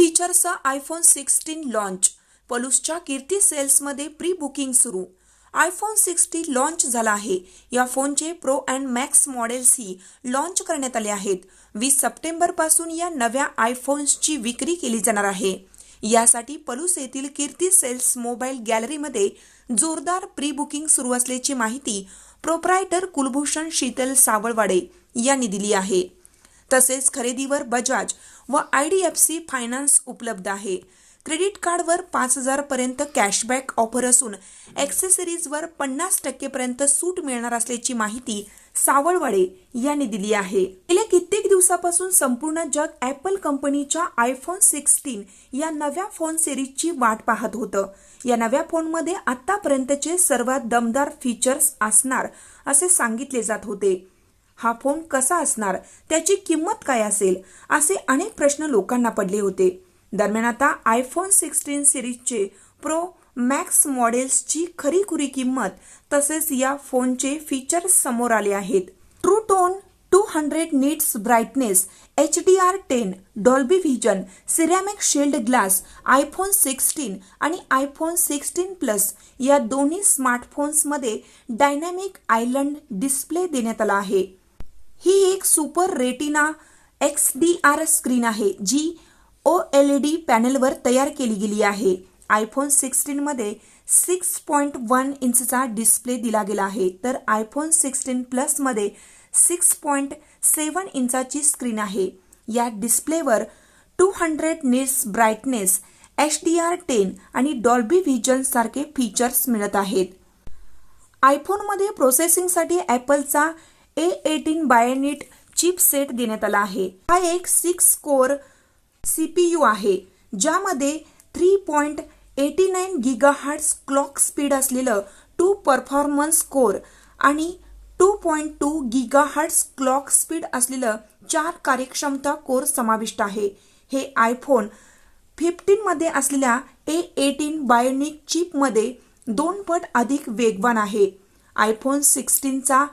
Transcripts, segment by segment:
फीचरचा iPhone sixteen launch पलूसच्या कीर्ती सेल्समध्ये pre booking सुरू. आयफोन सिक्स्टी लॉन्च झाला आहे. या फोनचे प्रो अँड मॅक्स मॉडेल्सही लॉन्च करण्यात आले आहेत. वीस सप्टेंबरपासून या नव्या आयफोन्सची विक्री केली जाणार आहे. यासाठी पलूस येथील कीर्ती सेल्स मोबाईल गॅलरीमध्ये जोरदार प्री बुकिंग सुरू असल्याची माहिती प्रोप्रायटर कुलभूषण शीतल सावळवाडे यांनी दिली आहे. तसेच खरेदीवर बजाज व I D F C finance उपलब्ध आहे. क्रेडिट कार्डवर पाच हजार पर्यंत कॅशबॅक ऑफर असून ॲक्सेसरीजवर पन्नास टक्केपर्यंत सूट मिळणार असल्याची माहिती सावळवाडे यांनी दिली आहे. गेल्या कित्येक दिवसापासून संपूर्ण जग ॲपल कंपनीच्या आयफोन सिक्स्टीन या नव्या फोन सिरीजची वाट पाहत होतं. या नव्या फोनमध्ये आतापर्यंतचे सर्वात दमदार फीचर्स असणार असे सांगितले जात होते. हा फोन कसा असणार? त्याची किंमत काय असेल? असे अनेक प्रश्न लोकांना पडले होते. दरम्यान आता आयफोन सिक्स्टीन सिरीजचे प्रो मॅक्स मॉडेल्सची खरीखुरी किंमत तसेच या फोनचे फीचर्स समोर आले आहेत. True tone two hundred nits brightness H D R ten Dolby vision ceramic shield glass iPhone sixteen आणि आयफोन सिक्स्टीन प्लस या दोन्ही स्मार्टफोन्समध्ये डायनॅमिक आयलंड डिस्प्ले देण्यात आला आहे. ही एक super retina X D R screen आहे जी ओ एल ई डी पॅनेलवर तयार केली गेली आहे. आयफोन सिक्स्टीनमध्ये सिक्स पॉईंट वन इंचचा डिस्प्ले दिला गेला आहे. तर आयफोन सिक्स्टीन प्लसमध्ये सिक्स पॉईंट सेवन इंचाची स्क्रीन आहे. या डिस्प्लेवर two hundred nits brightness H D R ten आणि डॉल्बी व्हिजन सारखे फीचर्स मिळत आहेत. आयफोनमध्ये प्रोसेसिंगसाठी ॲपलचा ए एटीन बायोनिट चिपसेट देण्यात आला आहे. हा एक सिक्स कोर सीपीयू आहे ज्यामध्ये three point eighty nine gigahertz clock speed असलेलं टू परफॉर्मन्स कोर आणि two point two gigahertz clock speed असलेलं चार कार्यक्षमता कोर समाविष्ट आहे. हे आयफोन फिफ्टीनमध्ये असलेल्या ए एटीन बायोनिक चिपमध्ये दोन पट अधिक वेगवान आहे. आयफोन सिक्स्टीनचा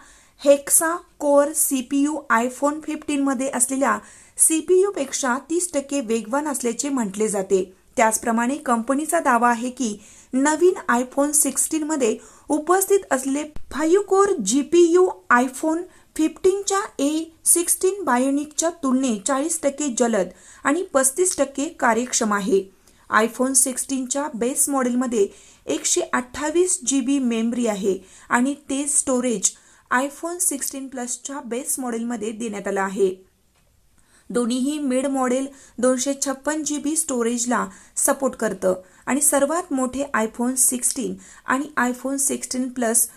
हेक्सा कोअर सीपीयू आयफोन फिफ्टीनमध्ये असलेल्या सीपीयूपेक्षा तीस टक्के वेगवान असल्याचे म्हटले जाते. त्याचप्रमाणे कंपनीचा दावा आहे की नवीन आयफोन सिक्स्टीनमध्ये उपस्थित असलेले फायू कोर जीपीयू आयफोन फिफ्टीनच्या ए सिक्स्टीन बायोनिकच्या तुलनेत चाळीस टक्के जलद आणि पस्तीस टक्के कार्यक्षम आहे. आयफोन सिक्स्टीनच्या बेस मॉडेलमध्ये एकशे अठ्ठावीस जी बी मेमरी आहे आणि ते स्टोरेज आयफोन सिक्स्टीन प्लसच्या बेस मॉडेलमध्ये देण्यात आला आहे. दोन्हीही मिड मॉडेल दोनशे छप्पन जी बी स्टोरेजला सपोर्ट करतं. आणि सर्वात मोठे आयफोन सिक्स्टीन आणि आयफोन सिक्स्टीन प्लस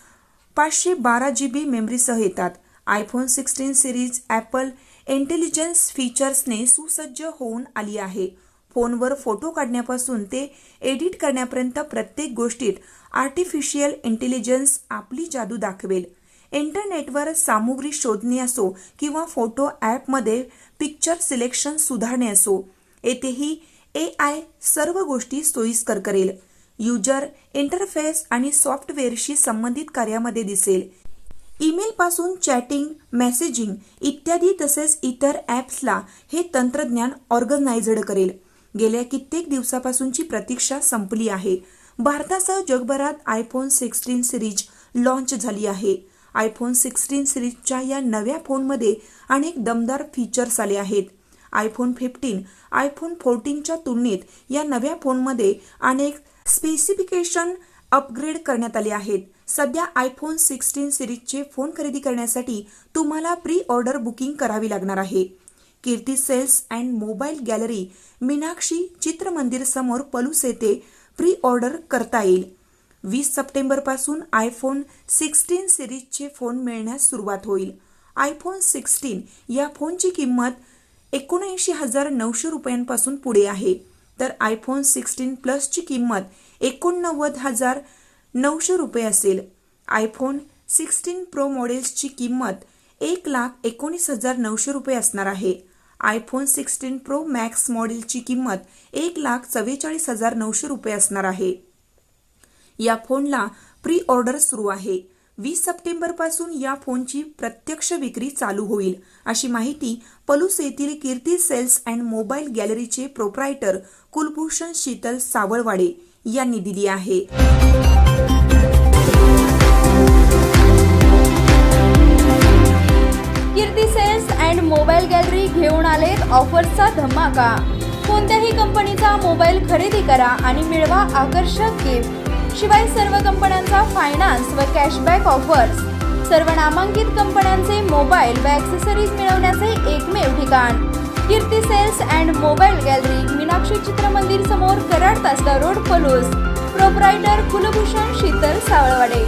पाचशे बारा जी बी मेमरीसह येतात. IPhone sixteen series Apple intelligence फीचर्सने सुसज्ज होऊन आली आहे. फोनवर फोटो काढण्यापासून ते एडिट करण्यापर्यंत प्रत्येक गोष्टीत आर्टिफिशियल इंटेलिजन्स आपली जादू दाखवेल. इंटरनेटवर सामुग्री शोधणे असो किंवा फोटो ॲपमध्ये पिक्चर सिलेक्शन सुधारणे असो येथेही ए आय सर्व गोष्टी सोयीस्कर करेल. युजर इंटरफेस आणि सॉफ्टवेअरशी संबंधित कार्यामध्ये दिसेल. ईमेल पासून चॅटिंग मेसेजिंग इत्यादी तसेच इतर ॲप्सला हे तंत्रज्ञान ऑर्गनायझड करेल. गेल्या कित्येक दिवसापासूनची प्रतीक्षा संपली आहे. भारतासह जगभरात आयफोन सिक्स्टीन सिरीज लॉन्च झाली आहे. आयफोन सिक्स्टीन सिरीजच्या या नव्या फोनमध्ये अनेक दमदार फीचर्स आले आहेत. आयफोन फिफ्टीन आयफोन फोर्टीनच्या तुलनेत या नव्या फोनमध्ये अनेक स्पेसिफिकेशन अपग्रेड करण्यात आले आहेत. सध्या आयफोन सिक्स्टीन सिरीजचे फोन खरेदी करण्यासाठी तुम्हाला प्री ऑर्डर बुकिंग करावी लागणार आहे. Kirti sales and mobile gallery Meenakshi Chitramandir समोर पलूस येथे प्री ऑर्डर करता येईल. वीस सप्टेंबरपासून आयफोन सिक्स्टीन सिरीजचे फोन मिळण्यास सुरुवात होईल. आयफोन सिक्स्टीन या फोनची किंमत एकोणऐंशी हजार नऊशे रुपयांपासून पुढे आहे. तर आयफोन सिक्स्टीन प्लसची किंमत एकोणनव्वद हजार नऊशे रुपये असेल. आयफोन सिक्स्टीन प्रो मॉडेल्सची किंमत एक लाख एकोणीस हजार नऊशे रुपये असणार आहे. आयफोन सिक्स्टीन प्रो मॅक्स मॉडेलची किंमत एक लाख चव्वेचाळीस हजार नऊशे रुपये असणार आहे. या फोनला प्री ऑर्डर सुरू आहे. वीस सप्टेंबरपासून या फोनची प्रत्यक्ष विक्री चालू होईल अशी माहिती पलूस येथील कीर्ती सेल्स अँड मोबाईल गॅलरीचे प्रोप्रायटर कुलभूषण शीतल सावळवाडे यांनी दिली आहे. Kirti sales and mobile gallery घेऊन आलेत ऑफरचा धमाका. कोणत्याही कंपनीचा मोबाईल खरेदी करा आणि मिळवा आकर्षक गिफ्ट शिवाय सर्व कंपन्यांचा फायनान्स व कॅशबॅक ऑफर्स सर्व नामांकित कंपन्यांचे मोबाईल व ॲक्सेसरीज मिळवण्याचे एकमेव ठिकाण. Kirti sales and mobile gallery Meenakshi Chitramandir समोर कराड तासगाव रोड पलूस प्रोप्रायटर कुलभूषण शीतल सावळवाडे.